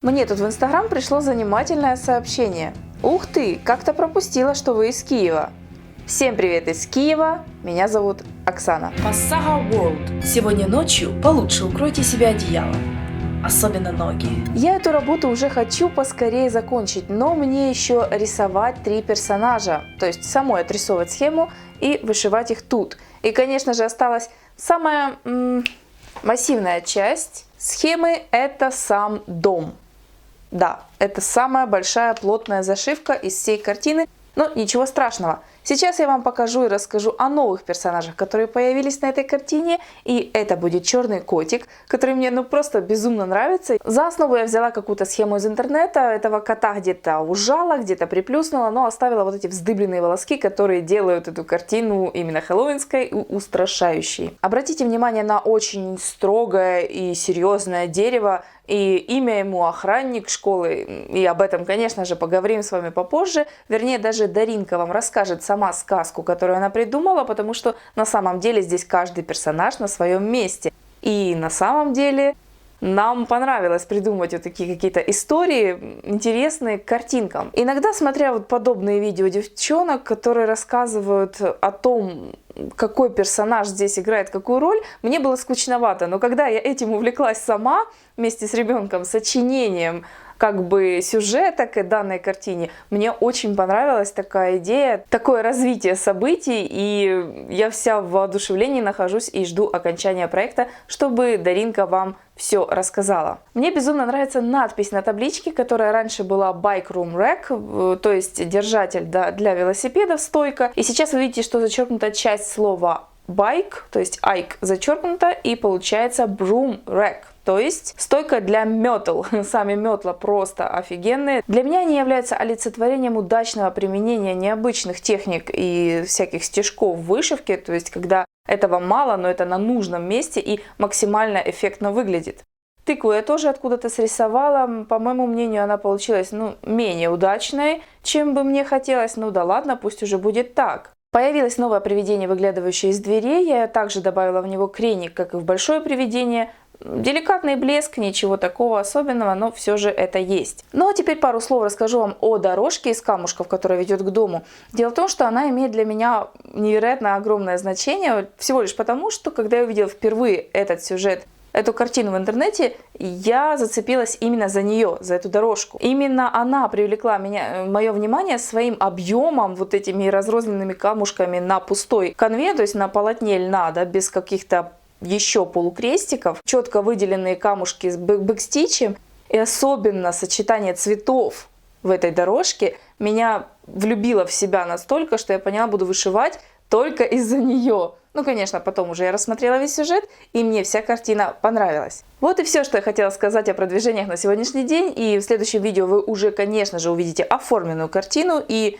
Мне тут в Инстаграм пришло занимательное сообщение. Ух ты, как-то пропустила, что вы из Киева. Всем привет из Киева, меня зовут Оксана. Массага World. Сегодня ночью получше укройте себя одеялом. Особенно ноги. Я эту работу уже хочу поскорее закончить, но мне еще рисовать три персонажа, то есть самой отрисовывать схему и вышивать их тут. И, конечно же, осталась самая м, массивная часть схемы – это сам дом. Да, это самая большая плотная зашивка из всей картины, но ничего страшного. Сейчас я вам покажу и расскажу о новых персонажах, которые появились на этой картине. И это будет черный котик, который мне ну просто безумно нравится. За основу я взяла какую-то схему из интернета. Этого кота где-то ужала, где-то приплюснула, но оставила вот эти вздыбленные волоски, которые делают эту картину именно хэллоуинской и устрашающей. Обратите внимание на очень строгое и серьезное дерево. И имя ему охранник школы. И об этом, конечно же, поговорим с вами попозже. Вернее, даже Даринка вам расскажет сама сказку, которую она придумала, потому что на самом деле здесь каждый персонаж на своем месте. И на самом деле нам понравилось придумать вот такие какие-то истории, интересные к картинкам. Иногда, смотря вот подобные видео девчонок, которые рассказывают о том, какой персонаж здесь играет какую роль, мне было скучновато. Но когда я этим увлеклась сама, вместе с ребенком, сочинением как бы сюжета к данной картине. Мне очень понравилась такая идея, такое развитие событий, и я вся в воодушевлении нахожусь и жду окончания проекта, чтобы Даринка вам все рассказала. Мне безумно нравится надпись на табличке, которая раньше была Bike Room Rack, то есть держатель для велосипедов, стойка. И сейчас вы видите, что зачеркнута часть слова bike, то есть айк зачеркнуто, и получается broom rack. То есть стойка для метл. Сами метла просто офигенные. Для меня они являются олицетворением удачного применения необычных техник и всяких стежков в вышивке. То есть когда этого мало, но это на нужном месте и максимально эффектно выглядит. Тыкву я тоже откуда-то срисовала. По моему мнению, она получилась ну, менее удачной, чем бы мне хотелось. Ну да ладно, пусть уже будет так. Появилось новое привидение, выглядывающее из дверей. Я также добавила в него креник, как и в большое привидение. Деликатный блеск, ничего такого особенного, но все же это есть. Ну а теперь пару слов расскажу вам о дорожке из камушков, которая ведет к дому. Дело в том, что она имеет для меня невероятно огромное значение, всего лишь потому, что когда я увидела впервые этот сюжет эту картину в интернете, я зацепилась именно за нее, за эту дорожку. Именно она привлекла меня, мое внимание своим объемом, вот этими разрозненными камушками на пустой конве, то есть на полотне льна, да, без каких-то еще полукрестиков, четко выделенные камушки с бэкстичем и особенно сочетание цветов в этой дорожке меня влюбило в себя настолько, что я поняла, буду вышивать только из-за нее. Ну, конечно, потом уже я рассмотрела весь сюжет, и мне вся картина понравилась. Вот и все, что я хотела сказать о продвижениях на сегодняшний день. И в следующем видео вы уже, конечно же, увидите оформленную картину и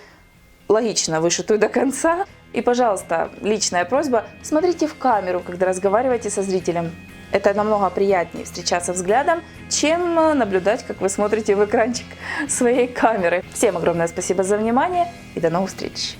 логично вышитую до конца. И, пожалуйста, личная просьба, смотрите в камеру, когда разговариваете со зрителем. Это намного приятнее встречаться взглядом, чем наблюдать, как вы смотрите в экранчик своей камеры. Всем огромное спасибо за внимание и до новых встреч!